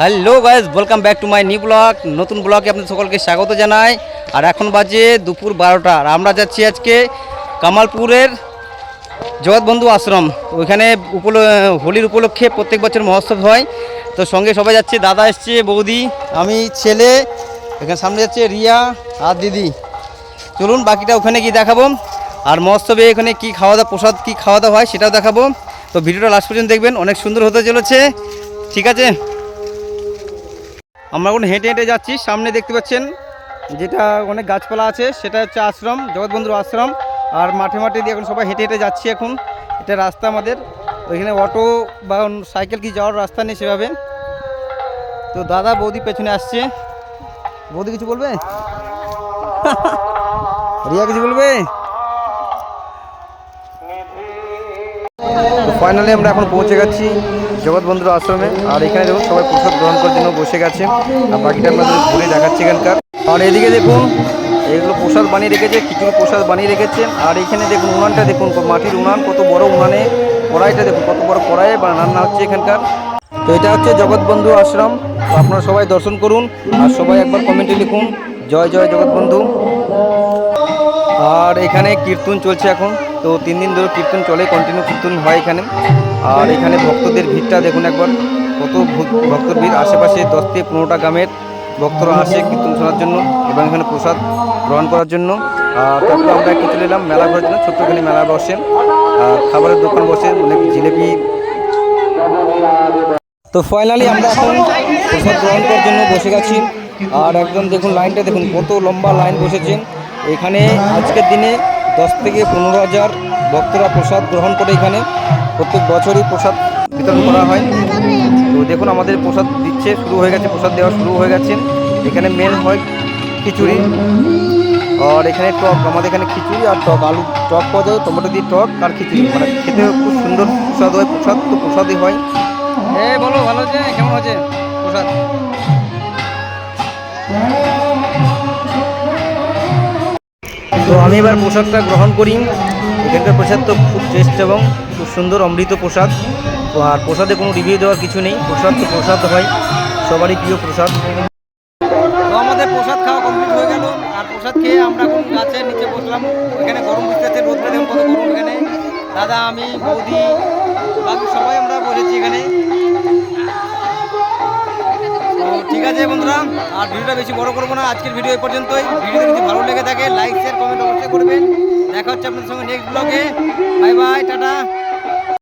Hello guys welcome back to my new blog নতুন ব্লগে আপনাদের সকলকে স্বাগত জানাই। আর এখন বাজে দুপুর বারোটা। আর আমরা যাচ্ছি আজকে কামালপুরের জগৎবন্ধু আশ্রম। ওইখানে উপল, হোলির উপলক্ষে প্রত্যেক বছর মহোৎসব হয়। তো সঙ্গে সবাই যাচ্ছে, দাদা এসছে, বৌদি, আমি, ছেলে, এখানে সামনে যাচ্ছে রিয়া আর দিদি। চলুন বাকিটা ওখানে গিয়ে দেখাবো। আর মহোৎসবে এখানে কি খাওয়া দাওয়া প্রসাদ কী খাওয়া দাওয়া হয় সেটাও দেখাবো। তো ভিডিওটা লাস্ট পর্যন্ত দেখবেন, অনেক সুন্দর হতে চলেছে। ঠিক আছে? আমরা এখন হেঁটে হেঁটে যাচ্ছি। সামনে দেখতে পাচ্ছেন যেটা অনেক গাছপালা আছে, সেটা হচ্ছে আশ্রম, জগৎবন্ধুর আশ্রম। আর মাঠে মাঠে দিয়ে এখন সবাই হেঁটে হেঁটে যাচ্ছি এখন। এটা রাস্তা আমাদের। ওইখানে অটো বা সাইকেল কি যাওয়ার রাস্তা নেই সেভাবে। তো দাদা বৌদি পেছনে আসছে। বৌদি কিছু বলবে? রিয়া কিছু বলবে? ফাইনালি আমরা এখন পৌঁছে গেছি জগৎ বন্ধুর আশ্রমে। আর এখানে দেখুন সবাই প্রসাদ গ্রহণ করার জন্য বসে গেছে। আর বাকিটা আপনাদের ঘুরে দেখাচ্ছি এখানকার। আর এদিকে দেখুন, এগুলো প্রসাদ বানিয়ে রেখেছে, খিচুড়ি প্রসাদ বানিয়ে রেখেছেন। আর এখানে দেখুন উনানটা, দেখুন মাটির উনান, কত বড় উনানে কড়াইটা, দেখুন কত বড় কড়াইয়ে বা রান্না হচ্ছে এখানকার। তো এটা হচ্ছে জগৎবন্ধু আশ্রম। আপনারা সবাই দর্শন করুন, আর সবাই একবার কমেন্টে লিখুন, জয় জয় জগৎবন্ধু আর এখানে কীর্তন চলছে এখন। তো তিন দিন ধরে কীর্তন চলে কন্টিনিউ কীর্তন হয় এখানে। আর এখানে ভক্তদের ভিড়টা দেখুন একবার, কত ভক্ত- ভক্তর ভিড় আশেপাশে দশ থেকে পনেরোটা গ্রামের ভক্তরা আসে কীর্তন শোনার জন্য এবং এখানে প্রসাদ গ্রহণ করার জন্য। আর তারপরে আমরা একটু চলে এলাম মেলা ঘোরার জন্য, ছোট্ট এখানে মেলা আর খাবারের দোকান বসে, অনেক জিলেপি। তো ফাইনালি আমরা এখন প্রসাদ গ্রহণ করার জন্য বসে গেছি। আর একদম দেখুন লাইনটা দেখুন, কত লম্বা লাইন বসেছে। এখানে আজকের দিনে দশ থেকে পনেরো হাজার ভক্তরা প্রসাদ গ্রহণ করে এখানে। প্রত্যেক বছরই প্রসাদ বিতরণ করা হয়। তো দেখুন, আমাদের প্রসাদ দিচ্ছে, শুরু হয়ে গেছে, প্রসাদ দেওয়া শুরু হয়ে গেছে। এখানে মেন হয় খিচুড়ি। আর এখানে টক, আমাদের এখানে খিচুড়ি আর টক। আলু টক পাওয়া যায়, টমেটো দিয়ে টক আর খিচুড়ি। মানে খেতে খুব সুন্দর প্রসাদ হয়, প্রসাদ তো প্রসাদই হয়। এ, বলো, ভালো আছে? কেমন আছে প্রসাদ? তো আমি এবার প্রসাদটা গ্রহণ করি। এখানকার প্রসাদ তো খুব টেস্ট এবং খুব সুন্দর অমৃত প্রসাদ। আর প্রসাদে কোনো রিভিউ দেওয়ার কিছু নেই। প্রসাদ তো প্রসাদ হয়। সবারই প্রিয় প্রসাদ। আমাদের প্রসাদ খাওয়া কমপ্লিট হয়ে গেল। আর প্রসাদ খেয়ে আমরা এখন গাছের নিচে বসলাম। এখানে গরম বুঝতেছে রোদটা দেখুন কত গরম এখানে দাদা, আমি, বৌদি, বাকি সবাই আমরা বসেছি এখানে। আছে বন্ধুরা, আর ভিডিওটা বেশি বড় করব না, আজকের ভিডিও এই পর্যন্তই। ভিডিও যদি ভালো লেগে থাকে লাইক শেয়ার কমেন্ট অবশ্যই করবেন। দেখা হচ্ছে আপনাদের সঙ্গে নেক্সট ব্লগে বাই বাই টাটা।